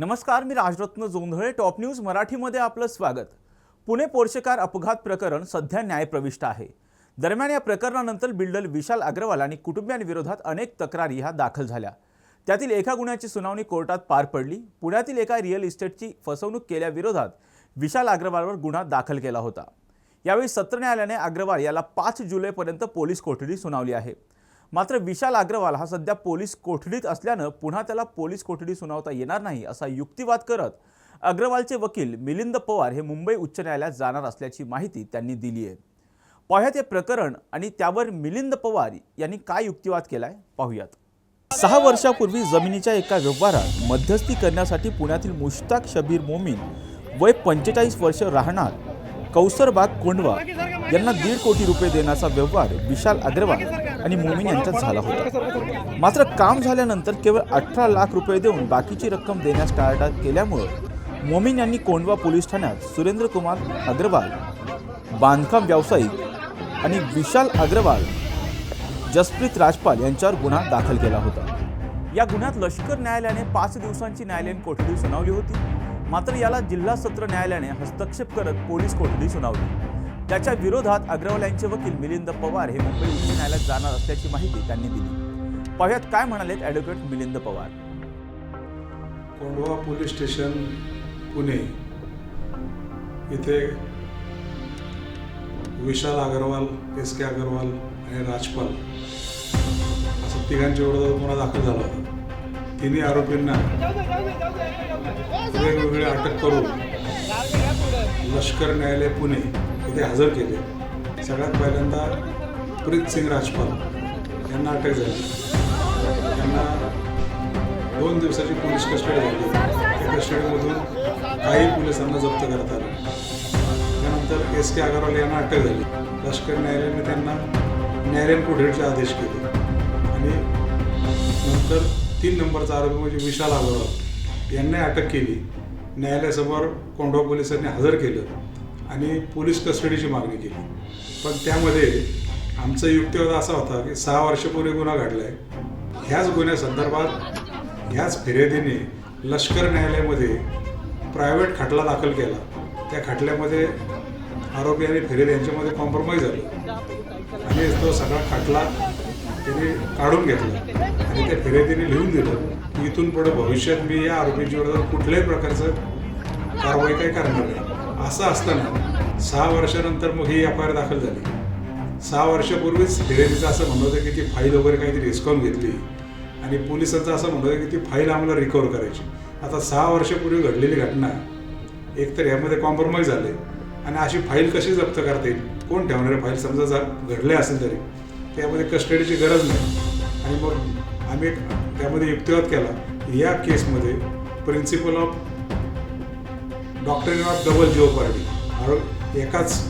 नमस्कार मी Rajratna Jondhale top news मराठीमध्ये आपलं स्वागत. पुणे पोर्शेकार अपघात प्रकरण सध्या न्यायप्रविष्ट आहे. दरम्यान या प्रकरणानंतर बिल्डर विशाल अग्रवाल आणि कुटुंबियांविरोधात अनेक तक्रारी ह्या दाखल झाल्या. त्यातील एका गुन्ह्याची सुनावणी कोर्टात पार पडली. पुण्यातील एका रिअल इस्टेटची फसवणूक केल्याविरोधात विशाल अग्रवालवर गुन्हा दाखल केला होता. यावेळी सत्र न्यायालयाने अग्रवाल याला पाच जुलैपर्यंत पोलीस कोठडी सुनावली आहे. मात्र विशाल अग्रवाल हा सध्या पोलीस कोठडीत असल्यानं पुन्हा त्याला पोलीस कोठडी सुनावता येणार नाही असा युक्तिवाद करत अग्रवालचे वकील मिलिंद पवार हे मुंबई उच्च न्यायालयात जाणार असल्याची माहिती त्यांनी दिली आहे. पाहुयात हे प्रकरण आणि त्यावर मिलिंद पवार यांनी काय युक्तिवाद केलाय? पाहुयात. सहा वर्षापूर्वी जमिनीच्या एका व्यवहारात मध्यस्थी करण्यासाठी पुण्यातील मुश्ताक शबीर मोमीन वय पंचेचाळीस वर्ष राहणार कौसरबाग कोंडवा यांना दीड कोटी रुपये देण्याचा व्यवहार विशाल अग्रवाल आणि मोमीन यांच्यात झाला होता. मात्र काम झाल्यानंतर केवळ अठरा लाख रुपये देऊन बाकीची रक्कम देण्यास टाळाटाळ केल्यामुळं मोमीन यांनी कोंडवा पोलीस ठाण्यात सुरेंद्र कुमार अग्रवाल बांधकाम व्यावसायिक आणि विशाल अग्रवाल जसप्रीत राजपाल यांच्यावर गुन्हा दाखल केला होता. या गुन्ह्यात लष्कर न्यायालयाने पाच दिवसांची न्यायालयीन कोठडी सुनावली होती. मात्र याला जिल्हा सत्र न्यायालयाने हस्तक्षेप करत पोलीस कोठडी सुनावली. त्याच्या विरोधात अग्रवाल यांचे वकील मिलिंद पवार हे मुंबई उच्च न्यायालयात जाणार असल्याची माहिती त्यांनी दिली. पाहुयात काय म्हणालेत advocate Milind Pawar. Kondhwa police station Pune. इथे विशाल अग्रवाल एस के अग्रवाल आणि राजपाल. असं तिघांच्या विरोधात गुन्हा दाखल झाला होता. तिन्ही आरोपींना वेगवेगळे अटक करून लष्कर न्यायालय पुणे. इथे हजर केले. सगळ्यात पहिल्यांदा प्रीत सिंग राजपाल यांना अटक झाली. त्यांना दोन दिवसाची पोलीस कस्टडी झाली. त्या कस्टडीमधून काही पोलिसांना जप्त करत आलं. त्यानंतर एस के अगरवाल यांना अटक झाली. लष्कर न्यायालयाने त्यांना न्यायालयीन कोठडीचे आदेश केले. आणि नंतर तीन नंबरचा आरोपी म्हणजे विशाल अगरवाल यांनी अटक केली. न्यायालयासमोर कोंढवा पोलिसांनी हजर केलं. आणि पोलीस कस्टडीची मागणी केली. पण त्यामध्ये आमचा युक्तिवाद असा होता की सहा वर्षापूर्वी गुन्हा घडला आहे ह्याच गुन्ह्यासंदर्भात ह्याच फिर्यादीने लष्कर न्यायालयामध्ये प्रायव्हेट खटला दाखल केला. त्या खटल्यामध्ये आरोपी आणि फिर्याद यांच्यामध्ये कॉम्प्रोमाइज झालं. आणि तो सगळा खटला त्याने काढून घेतला आणि त्या फिर्यादीने लिहून दिलं की इथून पुढे भविष्यात मी या आरोपींच्या विरोधात कुठल्याही प्रकारचं कारवाई काही करणार नाही. असं असताना सहा वर्षानंतर मग ही एफ आय आर दाखल झाली. सहा वर्षापूर्वीच फिर्यादीचं असं म्हणत होतं की ती फाईल वगैरे काहीतरी हिसकावून घेतली. आणि पोलिसांचं असं म्हणत होतं की ती फाईल आम्हाला रिकवर करायची. आता सहा वर्षापूर्वी घडलेली घटना एकतर यामध्ये कॉम्प्रोमाइज झाले. आणि अशी फाईल कशी जप्त करता येईल? कोण ठेवणारे फाईल समजा जर घडले असेल तरी. त्यामध्ये कस्टडीची गरज नाही. आणि मग आम्ही त्यामध्ये युक्तिवाद केला. या केसमध्ये principle of doctrine of double jeopardy आरो- एकाच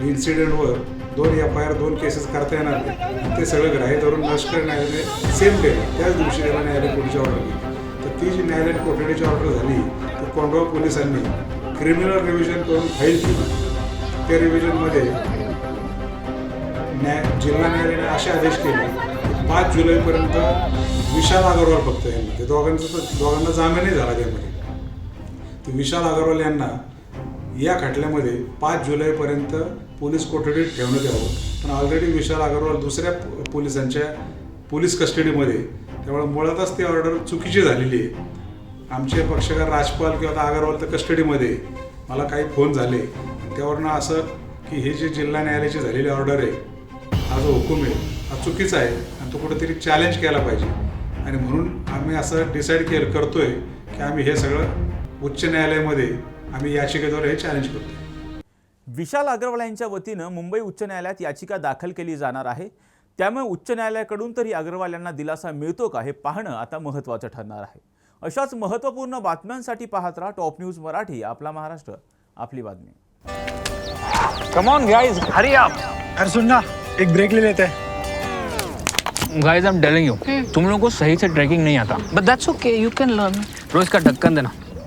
इन्सिडेंटवर दोन एफ आय आर दोन केसेस करता येणार नाही. ते सगळं ग्राह्य धरून लष्कर न्यायालयाने सेम डे त्याच दिवशी त्याला न्यायालय कोठडीची ऑर्डर दिली. तर ती जी न्यायालयीन कोठडीची ऑर्डर झाली तर कोंढवा पोलिसांनी क्रिमिनल रिव्हिजन करून फाईल केली. त्या रिव्हिजनमध्ये न्याय जिल्हा न्यायालयाने असे आदेश केले की पाच जुलैपर्यंत विशाल अगरवाल फक्त यांना ते दोघांचं तर दोघांना जामीनही झाला त्यामध्ये. विशाल अगरवाल यांना या खटल्यामध्ये पाच जुलैपर्यंत पोलीस कोठडीत ठेवण्यात यावं. पण ऑलरेडी विशाल अगरवाल दुसऱ्या पोलिसांच्या पोलीस कस्टडीमध्ये. त्यामुळे मुळातच ती ऑर्डर चुकीची झालेली आहे. आमचे पक्षकार राजपाल किंवा आता अगरवाल तर कस्टडीमध्ये. मला काही फोन झाले. त्यावरनं असं की हे जे जिल्हा न्यायालयाची झालेली ऑर्डर आहे हा जो हुकूम आहे हा चुकीचा आहे आणि तो कुठेतरी चॅलेंज केला पाहिजे. आणि म्हणून आम्ही असं डिसाईड केलं करतोय की आम्ही हे सगळं उच्च न्यायालयामध्ये आम्ही याचिकेद्वारे हे चॅलेंज करतो. विशाल अग्रवाल यांच्या वतीनं मुंबई उच्च न्यायालयात याचिका दाखल केली जाणार आहे. त्यामुळे उच्च न्यायालयाकडून तरी अग्रवाल यांना दिलासा मिळतो का हे पाहणं आता महत्त्वाचं ठरणार आहे. अशाच महत्त्वपूर्ण बातम्यांसाठी पाहत राहा टॉप न्यूज मराठी आपला महाराष्ट्र आपली बातमी. Come on guys hurry up अरे सुन ना एक ब्रेक ले लेते. हैं guys I am telling you तुम लोगों को सही से ट्रैकिंग नहीं आता. But that's okay, you can learn. रोज का ढक्कन देना.